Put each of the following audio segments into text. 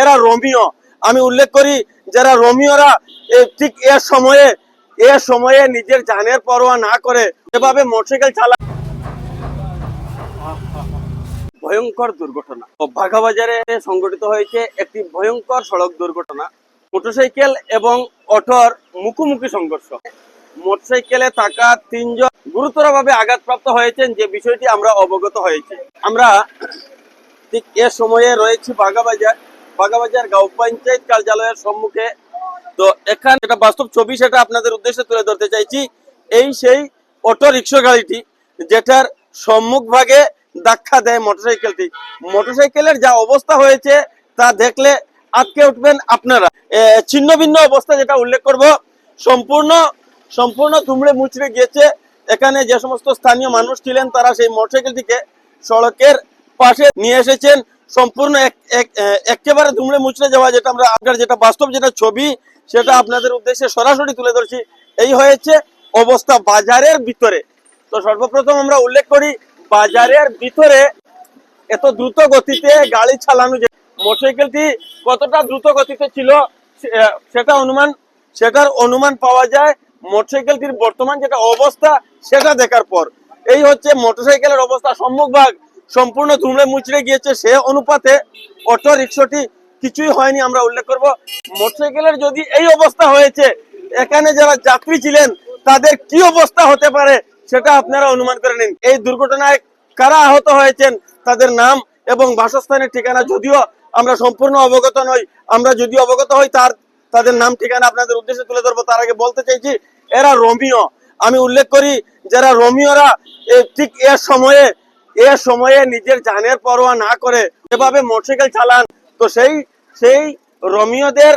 এরা রোমিও। আমি উল্লেখ করি, যারা রোমিওরা ঠিক এ সময়ে এ সময়ে নিজের জানের পরোয়া না করে, এভাবে মোটরসাইকেল চালা ভয়ঙ্কর দুর্ঘটনা। বাঘাবাজারে সংঘটিত হয়েছে একটি ভয়ঙ্কর সড়ক দুর্ঘটনা। মোটরসাইকেল এবং অটোর মুখোমুখি সংঘর্ষ। মোটরসাইকেলে থাকা তিনজন গুরুতরভাবে আঘাতপ্রাপ্ত হয়েছেন, যে বিষয়টি আমরা অবগত হয়েছি। আমরা ঠিক এ সময়ে রয়েছি বাঘাবাজার বাঘাবাজার গাঁও পঞ্চায়েত কার্যালয়ের সম্মুখে। তো যেটা বাস্তব ছবি, সেটা আপনাদের উদ্দেশ্যে তুলে ধরতে চাইছি। এই সেই অটো রিক্সা গাড়িটি, যেটার সম্মুখ ভাগে দেয় মোটরসাইকেলটি। মোটরসাইকেলের যা অবস্থা হয়েছে, তা দেখলে আটকে উঠবেন আপনারা। ছিন্ন ভিন্ন অবস্থা যেটা উল্লেখ করব। সম্পূর্ণ সম্পূর্ণ তুমড়ে মুচড়ে গিয়েছে। এখানে যে সমস্ত স্থানীয় মানুষ ছিলেন, তারা সেই মোটরসাইকেলটিকে সড়কের পাশে নিয়ে এসেছেন। সম্পূর্ণ এক- এক- একেবারে দুমড়ে মুচড়ে যাওয়া যেটা আমরা আপনার যেটা বাস্তব যেটা ছবি, সেটা আপনাদের উদ্দেশ্যে সরাসরি তুলে ধরছি। এই হয়েছে অবস্থা বাজারের ভিতরে। তো সর্বপ্রথম আমরা উল্লেখ করি, বাজারের ভিতরে এত দ্রুত গতিতে গাড়ি চালানো যে মোটরসাইকেলটি কতটা দ্রুত গতিতে ছিল সেটা অনুমান, সেটার অনুমান পাওয়া যায় মোটরসাইকেলটির বর্তমান যেটা অবস্থা, সেটা দেখার পর। এই হচ্ছে মোটরসাইকেলের অবস্থা সম্মুখ ভাগ সম্পূর্ণ ধুমড়ে মুচড়ে গিয়েছে। সে অনুপাতে অটো রিক্সাটি কিছুই হয়নি, আমরা উল্লেখ করব। মোটরসাইকেলের যদি এই অবস্থা হয়েছে, এখানে যারা যাত্রী ছিলেন, তাদের কি অবস্থা হতে পারে সেটা আপনারা অনুমান করে নিন। এই দুর্ঘটনায় কারা আহত হয়েছেন, তাদের নাম এবং বাসস্থানের ঠিকানা যদিও আমরা সম্পূর্ণ অবগত নই, আমরা যদি অবগত হই তার, তাদের নাম ঠিকানা আপনাদের উদ্দেশ্যে তুলে ধরবো। তার আগে বলতে চাইছি, এরা রোমিও। আমি উল্লেখ করি, যারা রোমিওরা ঠিক এর সময়ে এ সময়ে নিজের জানের পরোয়া না করে যেভাবে মোটরসাইকেল চালান, তো সেই সেই রোমিওদের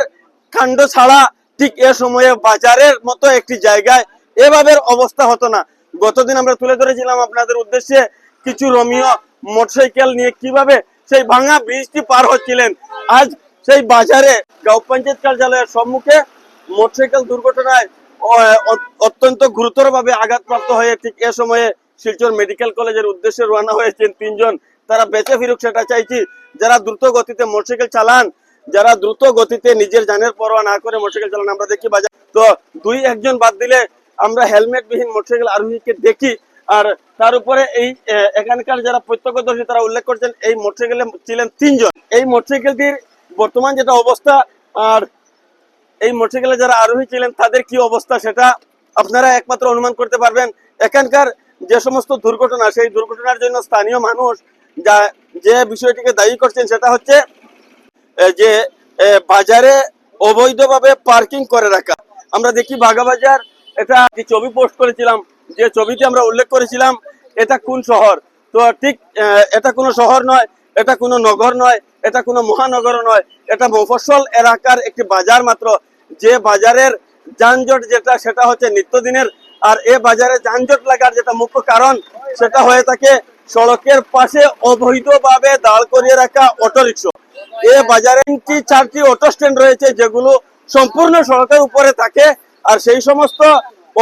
কাণ্ড ছাড়া ঠিক এ সময়ে বাজারের মতো একটি জায়গায় এভাবে অবস্থা হতো না। গতদিন আমরা তুলে ধরেছিলাম আপনাদের উদ্দেশ্যে কিছু রোমিও মোটরসাইকেল নিয়ে কীভাবে সেই ভাঙা ব্রিজটি পার হচ্ছিলেন। আজ সেই বাজারে গাঁও পঞ্চায়েত কার্যালয়ের সম্মুখে মোটরসাইকেল দুর্ঘটনায় অত্যন্ত গুরুতরভাবে আঘাতপ্রাপ্ত হয়ে ঠিক এ সময়ে শিলচর মেডিকেল কলেজের উদ্দেশ্যে রওনা হয়েছেন তিনজন। তারা বেঁচে ফিরুক সেটা চাইছি। যারা দ্রুত গতিতে মোটরসাইকেল চালান, যারা দ্রুত গতিতে নিজের জানের পরোয়া না করে মোটরসাইকেল চালান, আমরা দেখি বাজার। তো দুই, একজন বাদ দিলে আমরা হেলমেট বিহীন মোটরসাইকেল আরোহীকে দেখি। আর তার উপরে এই এখানকার যারা প্রত্যক্ষদর্শী, তারা উল্লেখ করছেন এই মোটরসাইকেলে ছিলেন তিনজন। এই মোটরসাইকেলটির বর্তমান যেটা অবস্থা, আর এই মোটরসাইকেলে যারা আরোহী ছিলেন, তাদের কি অবস্থা সেটা আপনারা একমাত্র অনুমান করতে পারবেন। এখানকার যে সমস্ত দুর্ঘটনা, সেই দুর্ঘটনার জন্য স্থানীয় মানুষ যা, যে বিষয়টিকে দায়ী করছেন সেটা হচ্ছে যে বাজারে অবৈধভাবে পার্কিং করে রাখা। আমরা দেখি বাগাবাজার এটা ছবি পোস্ট করেছিলাম, যে ছবিটি আমরা উল্লেখ করেছিলাম, এটা কোন শহর? তো ঠিক এটা কোনো শহর নয়, এটা কোনো নগর নয়, এটা কোনো মহানগর নয়, এটা মফস্বল এলাকার একটি বাজার মাত্র। যে বাজারের যানজট যেটা, সেটা হচ্ছে নিত্যদিনের আর এ বাজারে যানজট লাগার যেটা মুখ্য কারণ, সেটা হয়ে থাকে সড়কের পাশে অবৈধভাবে দাঁড় করিয়ে রাখা অটো রিক্সা এ বাজারে চারটি অটো স্ট্যান্ড রয়েছে, যেগুলো সম্পূর্ণ সড়কের উপরে থাকে, আর সেই সমস্ত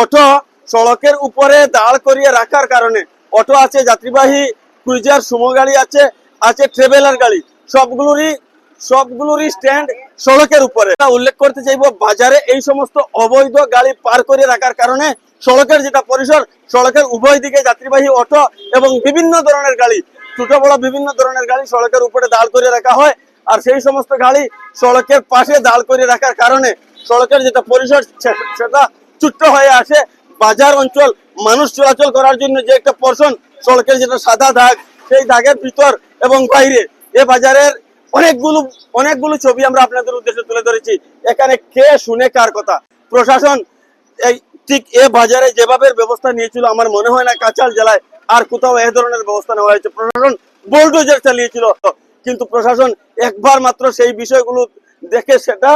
অটো সড়কের উপরে দাঁড় করিয়ে রাখার কারণে অটো আছে, যাত্রীবাহী, ক্রুজার সুমো গাড়ি আছে আছে, ট্রেভেলার গাড়ি। সবগুলোরই সবগুলোরই স্ট্যান্ড সড়কের উপরে। উল্লেখ করতে চাইব, বাজারে এই সমস্ত অবৈধ গাড়ি পার করে রাখার কারণে সড়কের যেটা পরিসর, সড়কের উভয় দিকে যাত্রীবাহী অটো এবং বিভিন্ন ধরনের গাড়ি, ছোট, বড় বিভিন্ন ধরনের গাড়ি সড়কের উপরে দাঁড় করে রাখা হয়। আর সেই সমস্ত গাড়ি সড়কের পাশে দাঁড় করে রাখার কারণে সড়কের যেটা পরিসর সেটা ছোট্ট হয়ে আসে। বাজার অঞ্চল, মানুষ চলাচল করার জন্য যে একটা পর্ষণ সড়কের যেটা সাদা দাগ, সেই দাগের ভিতর এবং বাইরে। এ বাজারের অনেকগুলো অনেকগুলো ছবি আমরা আপনাদের উদ্দেশ্যে তুলে ধরেছি। এখানে কে শুনে কার কথা? প্রশাসন এই ঠিক এ বাজারে যেভাবে ব্যবস্থা নিয়েছিল, আমার মনে হয় না কাছাড় জেলায় আর কোথাও এ ধরনের ব্যবস্থা নেওয়া হয়েছে। প্রশাসন বোল্ডোজার চালিয়েছিল। কিন্তু প্রশাসন একবার মাত্র সেই বিষয়গুলো দেখে সেটা,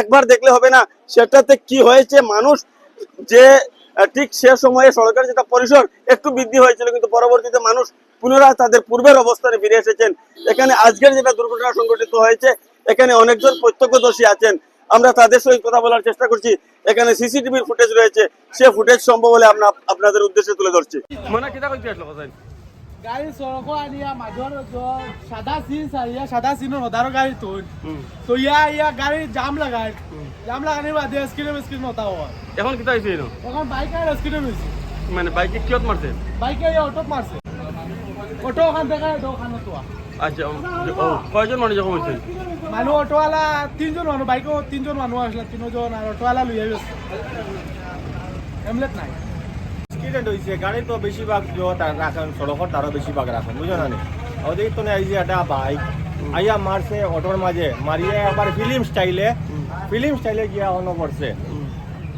একবার দেখলে হবে না, সেটাতে কি হয়েছে? মানুষ যে, ঠিক সে সময়ে সরকার যেটা পরিসর একটু বৃদ্ধি হয়েছিল, কিন্তু পরবর্তীতে মানুষ পুনরায় তাদের পূর্বের অবস্থানে ফিরে এসেছেন। এখানে আজকের যেটা দুর্ঘটনা সংঘটিত হয়েছে এখানে অনেকজন প্রত্যক্ষদর্শী আছেন। আমরা তাদের সঙ্গে কথা বলার চেষ্টা করছি। এখানে সিসিটিভির ফুটেজ রয়েছে সে ফুটেজ সম্ভব হলে আমরা আপনাদের উদ্দেশ্যে তুলে ধরছি। মনে কিতা কইতে আসলো কথা গাড়ি সড়ক আনিয়া মাজর সাদা সিন সারিয়া সাদা হদারো গাড়ি। তো ইয়া ইয়া গাড়ি জাম লাগায় জাম লাগানোর বাদে স্ক্রিনে স্ক্রিন নতা এখন কিতা এখন বাইক আর স্ক্রিনে মানে বাইকে কিয়ত মারছে বাইকে ইয়া অটোত মারছে অটো ওখান থেকে ওখানে তো আচ্ছা কয়জন মানুষ যখন হয়েছে? মানুহ অটোওয়ালা তিনজন মানুহ বাইকত তিনজন মানুহ আসলে তিনজন আর অটোওয়ালা লই আহি হেমলেট নাই। এক্সিডেন্ট হয়েছে গাড়ি তো বেশিরভাগ রাখেন সড়কত তারও বেশিরভাগ রাখেন বুঝো না ওদের তো আইছে একটা বাইক আইয়া মারছে অটোর মাঝে মারিয়ে আবার ফিল্ম স্টাইলে ফিল্ম স্টাইলে গিয়া অন্য পড়ছে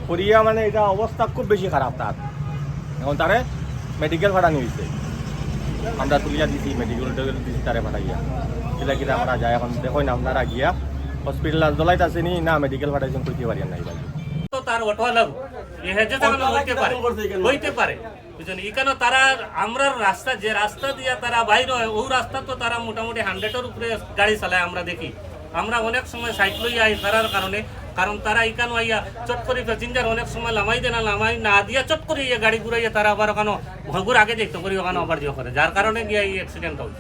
পড়িয়া মানে এটা অবস্থা খুব বেশি খারাপ তার এখন তারে মেডিকেল ভাড়া নিয়েছে আমরা তুলিয়া দিছি মেডিকেল টেডিকেল দিছি তারে ভাড়াইয়া কিলা কিলা আমরা যায় এখন দেখুন আপনারা গিয়া হসপিটাল জ্বলাইত আছে নি না মেডিকেল ভাড়াইছেন কইতে পারি নাই ভাই। তো তার যেমন হইতে পারে হইতে পারে এখানে তারা আমরা রাস্তা যে রাস্তা দিয়া তারা বাইর হয় ওই রাস্তা তো তারা মোটামুটি হান্ড্রেডের উপরে গাড়ি চালায় আমরা দেখি। আমরা অনেক সময় সাইকেলই আই তারার কারণে কারণ তারা এখানে আইয়া চট করে প্যাসেঞ্জার অনেক সময় লামাই দেয় না লামাই না দিয়া চট করে গাড়ি ঘুরাইয়া তারা আবার ওখানে ভগুর আগে দেখতে করি ওখানে আবার দিয়ে করে। যার কারণে গিয়া এই অ্যাক্সিডেন্ট হয়